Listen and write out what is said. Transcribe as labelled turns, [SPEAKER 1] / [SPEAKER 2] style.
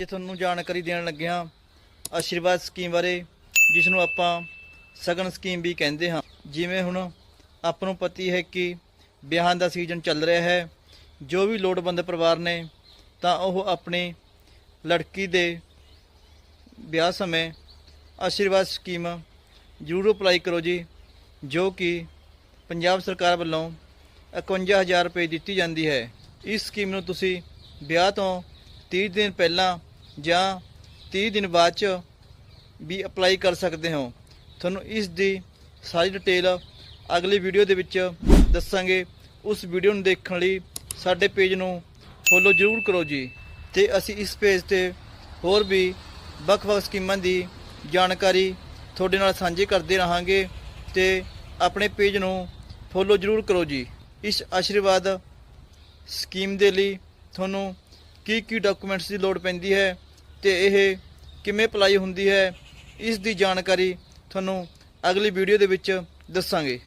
[SPEAKER 1] ਇਹ ਤੁਹਾਨੂੰ ਜਾਣਕਾਰੀ ਦੇਣ ਲੱਗਿਆ, ਆਸ਼ੀਰਵਾਦ ਸਕੀਮ ਬਾਰੇ ਜਿਸ ਨੂੰ ਆਪਾਂ ਸਗਨ ਸਕੀਮ ਵੀ ਕਹਿੰਦੇ ਹਾਂ। ਜਿਵੇਂ ਹੁਣ ਆਪਾਂ ਨੂੰ ਪਤੀ ਹੈ ਕਿ ਵਿਆਹਾਂ ਦਾ ਸੀਜ਼ਨ ਚੱਲ ਰਿਹਾ ਹੈ। ਜੋ ਵੀ ਲੋੜਵੰਦ ਪਰਿਵਾਰ ਨੇ, ਤਾਂ ਉਹ ਆਪਣੀ ਲੜਕੀ ਦੇ ਵਿਆਹ ਸਮੇਂ ਆਸ਼ੀਰਵਾਦ ਸਕੀਮ ਜ਼ਰੂਰ ਅਪਲਾਈ ਕਰੋ ਜੀ, ਜੋ ਕਿ ਪੰਜਾਬ ਸਰਕਾਰ ਵੱਲੋਂ 51000 ਰੁਪਏ ਦਿੱਤੀ ਜਾਂਦੀ ਹੈ। ਇਸ ਸਕੀਮ ਨੂੰ ਤੁਸੀਂ ਵਿਆਹ ਤੋਂ 30 ਦਿਨ ਪਹਿਲਾਂ ਜਾਂ 30 ਦਿਨ ਬਾਅਦ ਚ ਵੀ ਅਪਲਾਈ ਕਰ ਸਕਦੇ ਹੋ। ਤੁਹਾਨੂੰ ਇਸ ਦੀ ਸਾਰੀ ਡਿਟੇਲ ਅਗਲੀ ਵੀਡੀਓ ਦੇ ਵਿੱਚ ਦੱਸਾਂਗੇ। ਉਸ ਵੀਡੀਓ ਨੂੰ ਦੇਖਣ ਲਈ ਸਾਡੇ ਪੇਜ ਨੂੰ ਫੋਲੋ ਜ਼ਰੂਰ ਕਰੋ ਜੀ। ਤੇ ਅਸੀਂ ਇਸ ਪੇਜ ਤੇ ਹੋਰ ਵੀ ਵੱਖ-ਵੱਖ ਸਕੀਮਾਂ ਦੀ ਜਾਣਕਾਰੀ ਤੁਹਾਡੇ ਨਾਲ ਸਾਂਝੀ ਕਰਦੇ ਰਹਾਂਗੇ ਤੇ ਆਪਣੇ ਪੇਜ ਨੂੰ ਫੋਲੋ ਜ਼ਰੂਰ ਕਰੋ ਜੀ। ਇਸ ਆਸ਼ੀਰਵਾਦ ਸਕੀਮ ਦੇ ਲਈ ਤੁਹਾਨੂੰ ਕੀ ਕੀ ਡਾਕੂਮੈਂਟਸ ਦੀ ਲੋੜ ਪੈਂਦੀ ਹੈ ਤੇ ਇਹ ਕਿਵੇਂ ਅਪਲਾਈ ਹੁੰਦੀ ਹੈ, ਇਸ ਦੀ ਜਾਣਕਾਰੀ ਤੁਹਾਨੂੰ ਅਗਲੀ ਵੀਡੀਓ ਦੇ ਵਿੱਚ ਦੱਸਾਂਗੇ।